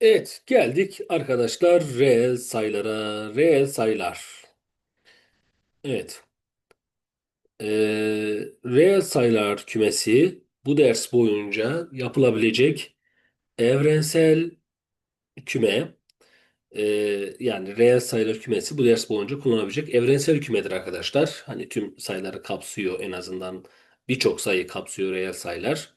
Evet, geldik arkadaşlar reel sayılara. Reel sayılar. Evet, ee, reel sayılar kümesi bu ders boyunca yapılabilecek evrensel küme, ee, yani reel sayılar kümesi bu ders boyunca kullanabilecek evrensel kümedir arkadaşlar. Hani tüm sayıları kapsıyor en azından birçok sayı kapsıyor reel sayılar.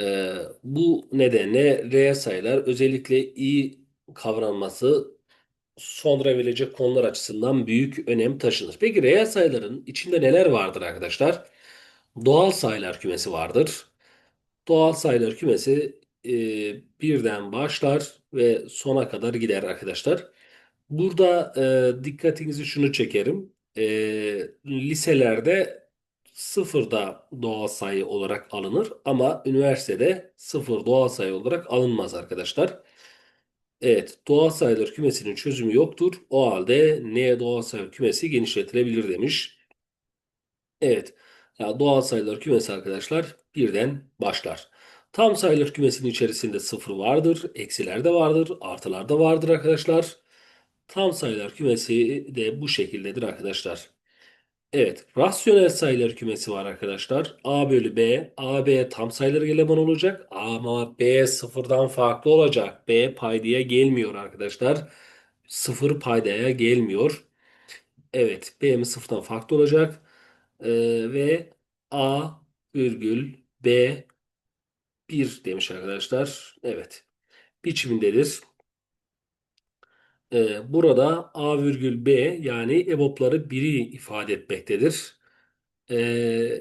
Ee, bu nedenle reel sayılar özellikle iyi kavranması sonra verilecek konular açısından büyük önem taşınır. Peki reel sayıların içinde neler vardır arkadaşlar? Doğal sayılar kümesi vardır. Doğal sayılar kümesi e, birden başlar ve sona kadar gider arkadaşlar. Burada e, dikkatinizi şunu çekerim. E, liselerde sıfırda doğal sayı olarak alınır ama üniversitede sıfır doğal sayı olarak alınmaz arkadaşlar. Evet, doğal sayılar kümesinin çözümü yoktur. O halde neye doğal sayılar kümesi genişletilebilir demiş. Evet, ya doğal sayılar kümesi arkadaşlar birden başlar. Tam sayılar kümesinin içerisinde sıfır vardır, eksiler de vardır, artılar da vardır arkadaşlar. Tam sayılar kümesi de bu şekildedir arkadaşlar. Evet, rasyonel sayılar kümesi var arkadaşlar. A bölü B, A, B tam sayılar eleman olacak ama B sıfırdan farklı olacak. B paydaya gelmiyor arkadaşlar. Sıfır paydaya gelmiyor. Evet, B'miz sıfırdan farklı olacak. Ee, ve A virgül B bir demiş arkadaşlar. Evet, biçimindedir. Ee, burada A virgül B yani EBOB'ları biri ifade etmektedir. Ee,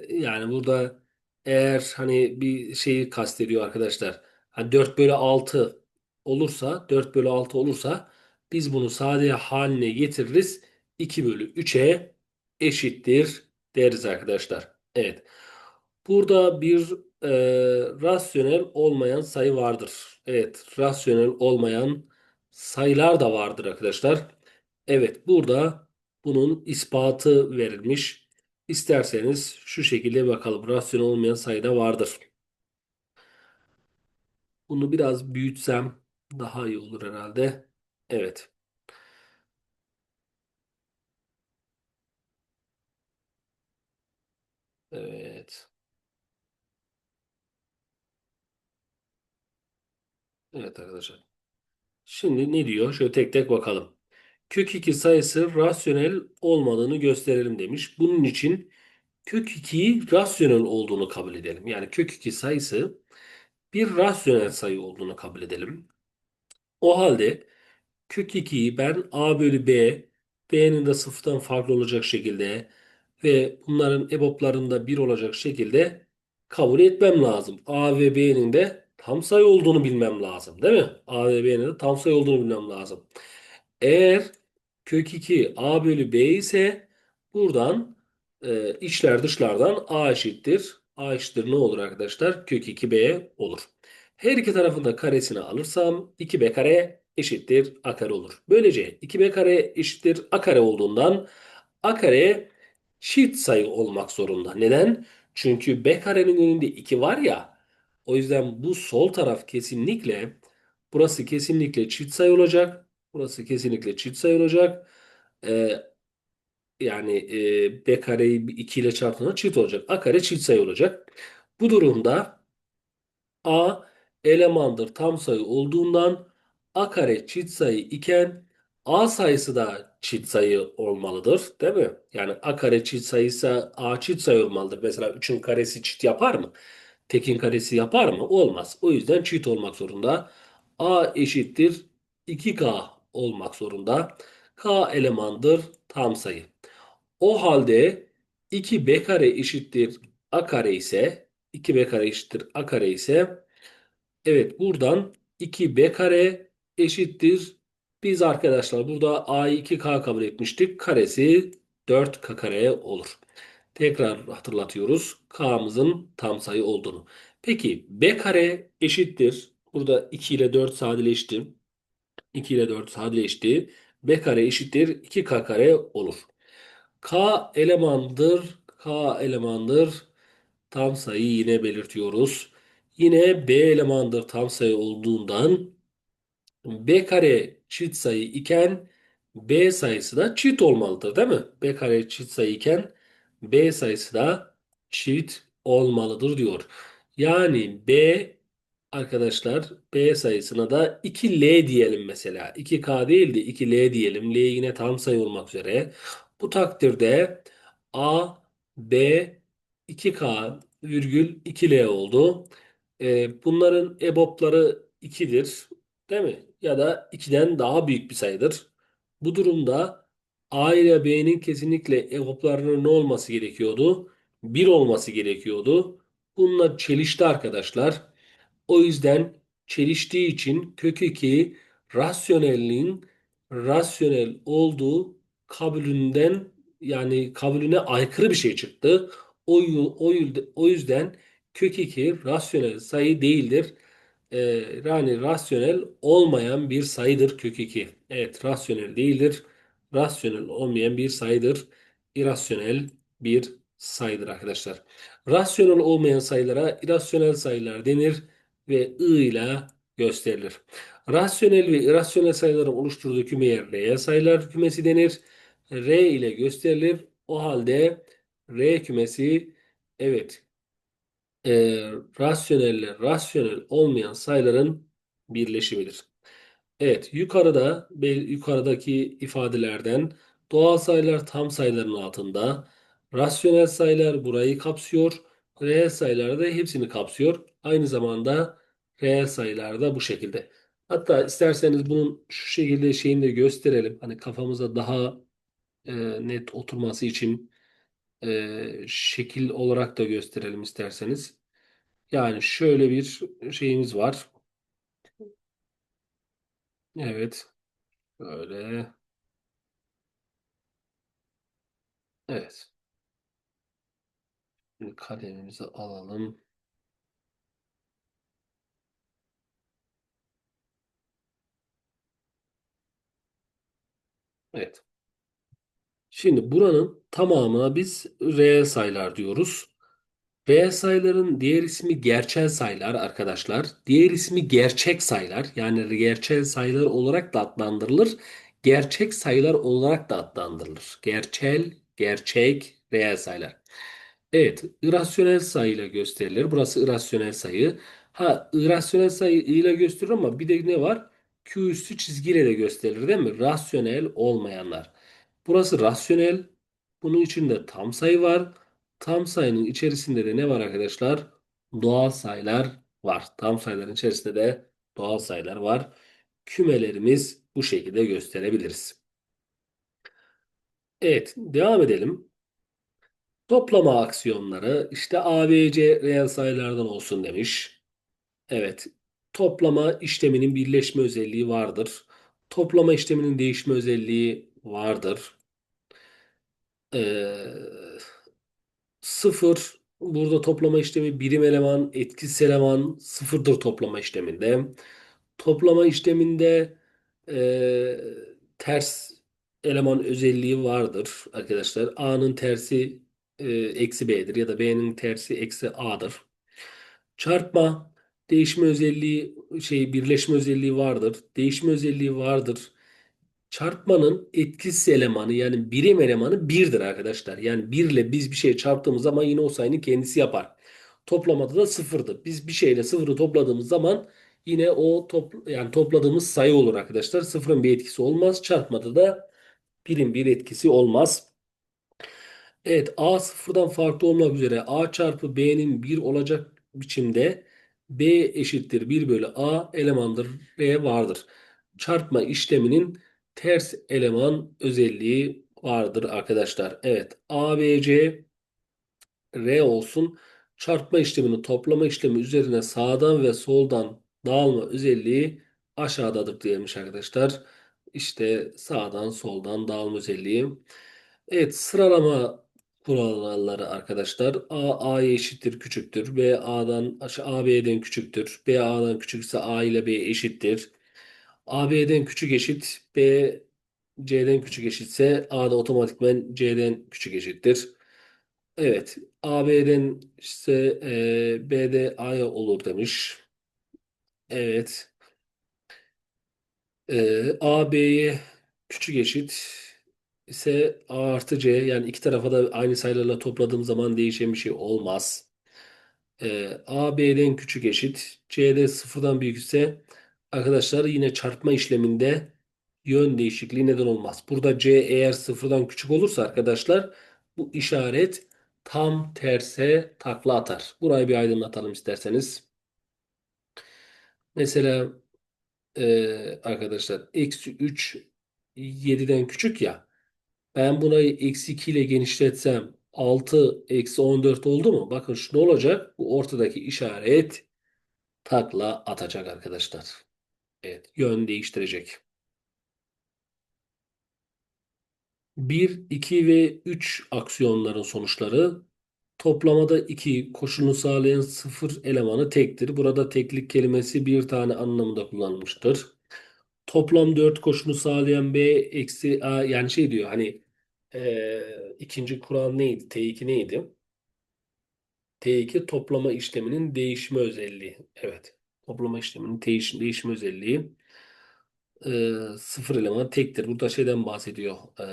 yani burada eğer hani bir şeyi kastediyor arkadaşlar. Hani 4 bölü 6 olursa 4 bölü 6 olursa biz bunu sade haline getiririz. 2 bölü 3'e eşittir deriz arkadaşlar. Evet. Burada bir e, rasyonel olmayan sayı vardır. Evet. Rasyonel olmayan sayılar da vardır arkadaşlar. Evet. Burada bunun ispatı verilmiş. İsterseniz şu şekilde bakalım. Rasyonel olmayan sayıda vardır. Bunu biraz büyütsem daha iyi olur herhalde. Evet. Evet. Evet arkadaşlar. Şimdi ne diyor? Şöyle tek tek bakalım. Kök 2 sayısı rasyonel olmadığını gösterelim demiş. Bunun için kök 2'yi rasyonel olduğunu kabul edelim. Yani kök 2 sayısı bir rasyonel sayı olduğunu kabul edelim. O halde Kök 2'yi ben a bölü b, b'nin de sıfırdan farklı olacak şekilde ve bunların EBOB'larında 1 olacak şekilde kabul etmem lazım. a ve b'nin de tam sayı olduğunu bilmem lazım. Değil mi? a ve b'nin de tam sayı olduğunu bilmem lazım. Eğer kök 2 a bölü b ise buradan e, içler dışlardan a eşittir. a eşittir ne olur arkadaşlar? Kök 2b olur. Her iki tarafında karesini alırsam 2b kare eşittir a kare olur. Böylece 2b kare eşittir a kare olduğundan a kare çift sayı olmak zorunda. Neden? Çünkü b karenin önünde 2 var ya. O yüzden bu sol taraf kesinlikle burası kesinlikle çift sayı olacak. Burası kesinlikle çift sayı olacak. Ee, yani e, b kareyi 2 ile çarptığında çift olacak. a kare çift sayı olacak. Bu durumda A elemandır tam sayı olduğundan A kare çift sayı iken A sayısı da çift sayı olmalıdır. Değil mi? Yani A kare çift sayıysa A çift sayı olmalıdır. Mesela 3'ün karesi çift yapar mı? Tekin karesi yapar mı? Olmaz. O yüzden çift olmak zorunda. A eşittir 2K olmak zorunda. K elemandır tam sayı. O halde 2B kare eşittir A kare ise 2B kare eşittir A kare ise Evet buradan 2b kare eşittir. Biz arkadaşlar burada a'yı 2k kabul etmiştik. Karesi 4k kare olur. Tekrar hatırlatıyoruz. K'mızın tam sayı olduğunu. Peki b kare eşittir. Burada 2 ile 4 sadeleşti. 2 ile 4 sadeleşti. b kare eşittir 2k kare olur. K elemandır. K elemandır. Tam sayı yine belirtiyoruz. Yine B elemandır tam sayı olduğundan B kare çift sayı iken B sayısı da çift olmalıdır değil mi? B kare çift sayı iken B sayısı da çift olmalıdır diyor. Yani B arkadaşlar B sayısına da 2L diyelim mesela. 2K değil de 2L diyelim. L yine tam sayı olmak üzere. Bu takdirde A, B 2K virgül 2L oldu. Ee, bunların EBOB'ları 2'dir. Değil mi? Ya da 2'den daha büyük bir sayıdır. Bu durumda A ile B'nin kesinlikle EBOB'larının ne olması gerekiyordu? 1 olması gerekiyordu. Bununla çelişti arkadaşlar. O yüzden çeliştiği için kök 2 rasyonelliğin rasyonel olduğu kabulünden yani kabulüne aykırı bir şey çıktı. O, o, o yüzden kök 2 rasyonel sayı değildir. Ee, yani rasyonel olmayan bir sayıdır kök 2. Evet rasyonel değildir. Rasyonel olmayan bir sayıdır. İrasyonel bir sayıdır arkadaşlar. Rasyonel olmayan sayılara irrasyonel sayılar denir ve I ile gösterilir. Rasyonel ve irrasyonel sayıların oluşturduğu kümeye reel sayılar kümesi denir. R ile gösterilir. O halde R kümesi evet e, rasyonelle rasyonel olmayan sayıların birleşimidir. Evet, yukarıda yukarıdaki ifadelerden doğal sayılar tam sayıların altında, rasyonel sayılar burayı kapsıyor, reel sayılar da hepsini kapsıyor. Aynı zamanda reel sayılar da bu şekilde. Hatta isterseniz bunun şu şekilde şeyini de gösterelim. Hani kafamıza daha e, net oturması için e, şekil olarak da gösterelim isterseniz. Yani şöyle bir şeyimiz var. Evet, böyle. Evet. Şimdi kalemimizi alalım. Evet. Şimdi buranın tamamına biz reel sayılar diyoruz. Reel sayıların diğer ismi gerçel sayılar arkadaşlar. Diğer ismi gerçek sayılar. Yani gerçel sayılar olarak da adlandırılır. Gerçek sayılar olarak da adlandırılır. Gerçel, gerçek, reel sayılar. Evet, irrasyonel sayıyla gösterilir. Burası irrasyonel sayı. Ha, irrasyonel sayı i ile gösterilir ama bir de ne var? Q üstü çizgiyle de gösterilir değil mi? Rasyonel olmayanlar. Burası rasyonel. Bunun içinde tam sayı var. Tam sayının içerisinde de ne var arkadaşlar? Doğal sayılar var. Tam sayıların içerisinde de doğal sayılar var. Kümelerimiz bu şekilde gösterebiliriz. Evet, devam edelim. Toplama aksiyonları işte A, B, C reel sayılardan olsun demiş. Evet. Toplama işleminin birleşme özelliği vardır. Toplama işleminin değişme özelliği vardır. Ee, sıfır burada toplama işlemi birim eleman, etkisiz eleman sıfırdır toplama işleminde. Toplama işleminde e, ters eleman özelliği vardır arkadaşlar. A'nın tersi e, eksi B'dir ya da B'nin tersi eksi A'dır. Çarpma değişme özelliği şey birleşme özelliği vardır. Değişme özelliği vardır. Çarpmanın etkisiz elemanı yani birim elemanı birdir arkadaşlar. Yani 1 ile biz bir şey çarptığımız zaman yine o sayının kendisi yapar. Toplamada da sıfırdır. Biz bir şeyle sıfırı topladığımız zaman yine o top, yani topladığımız sayı olur arkadaşlar. Sıfırın bir etkisi olmaz. Çarpmada da birim bir etkisi olmaz. Evet A sıfırdan farklı olmak üzere A çarpı B'nin 1 olacak biçimde B eşittir 1 bölü A elemandır R vardır. Çarpma işleminin ters eleman özelliği vardır arkadaşlar. Evet A, B, C, R olsun. Çarpma işleminin toplama işlemi üzerine sağdan ve soldan dağılma özelliği aşağıdadır diyemiş arkadaşlar. İşte sağdan soldan dağılma özelliği. Evet sıralama kuralları arkadaşlar. A A'ya eşittir küçüktür. B A'dan A B'den küçüktür. B A'dan küçükse A ile B eşittir. A B'den küçük eşit B C'den küçük eşitse A da otomatikman C'den küçük eşittir. Evet A B'den ise e, B de A'ya olur demiş. Evet. Ee, A, B'ye küçük eşit ise A artı C yani iki tarafa da aynı sayılarla topladığım zaman değişen bir şey olmaz. Ee, A, küçük eşit. C'de sıfırdan büyük ise arkadaşlar yine çarpma işleminde yön değişikliği neden olmaz. Burada C eğer sıfırdan küçük olursa arkadaşlar bu işaret tam terse takla atar. Burayı bir aydınlatalım isterseniz. Mesela e, arkadaşlar eksi 3 7'den küçük ya. Ben buna eksi 2 ile genişletsem 6 eksi 14 oldu mu? Bakın şu ne olacak? Bu ortadaki işaret takla atacak arkadaşlar. Evet, yön değiştirecek. 1, 2 ve 3 aksiyonların sonuçları toplamada 2 koşulunu sağlayan sıfır elemanı tektir. Burada teklik kelimesi bir tane anlamında kullanılmıştır. Toplam 4 koşulunu sağlayan B eksi A yani şey diyor hani eee, ikinci kural neydi? T2 neydi? T2 toplama işleminin değişme özelliği. Evet. Toplama işleminin değiş değişme özelliği. Ee, sıfır eleman tektir. Burada şeyden bahsediyor. Ee,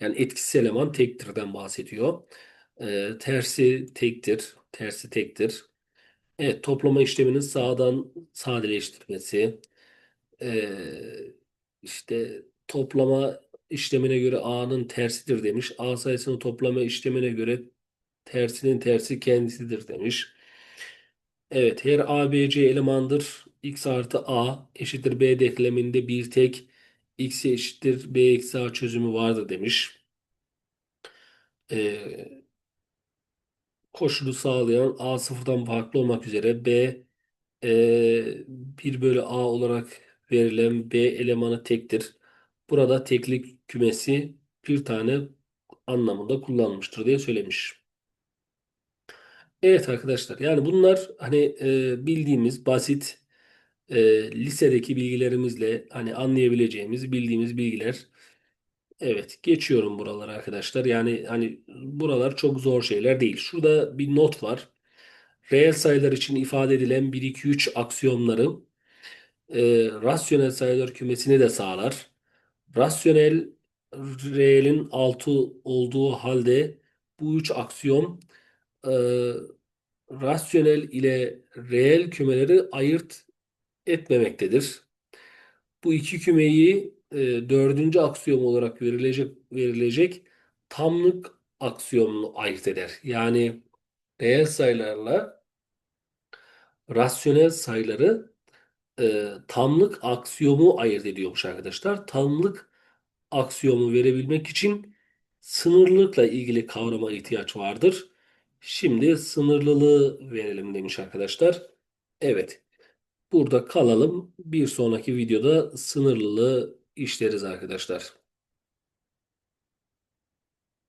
yani etkisiz eleman tektirden bahsediyor. Ee, tersi tektir. Tersi tektir. Evet, toplama işleminin sağdan sadeleştirmesi. Ee, işte toplama işlemine göre A'nın tersidir demiş. A sayısının toplama işlemine göre tersinin tersi kendisidir demiş. Evet, her A, B, C elemandır. X artı A eşittir B denkleminde bir tek X eşittir B eksi A çözümü vardır demiş. Ee, koşulu sağlayan A sıfırdan farklı olmak üzere B e, 1 bölü A olarak verilen B elemanı tektir. Burada teklik kümesi bir tane anlamında kullanılmıştır diye söylemiş. Evet arkadaşlar yani bunlar hani e, bildiğimiz basit e, lisedeki bilgilerimizle hani anlayabileceğimiz bildiğimiz bilgiler. Evet geçiyorum buralara arkadaşlar. Yani hani buralar çok zor şeyler değil. Şurada bir not var. Reel sayılar için ifade edilen 1, 2, 3 aksiyonları e, rasyonel sayılar kümesini de sağlar. Rasyonel reelin 6 olduğu halde bu üç aksiyon e, rasyonel ile reel kümeleri ayırt etmemektedir. Bu iki kümeyi e, dördüncü aksiyom olarak verilecek verilecek tamlık aksiyonunu ayırt eder. Yani reel sayılarla rasyonel sayıları e, tamlık aksiyomu ayırt ediyormuş arkadaşlar. Tamlık aksiyomu verebilmek için sınırlılıkla ilgili kavrama ihtiyaç vardır. Şimdi sınırlılığı verelim demiş arkadaşlar. Evet. Burada kalalım. Bir sonraki videoda sınırlılığı işleriz arkadaşlar.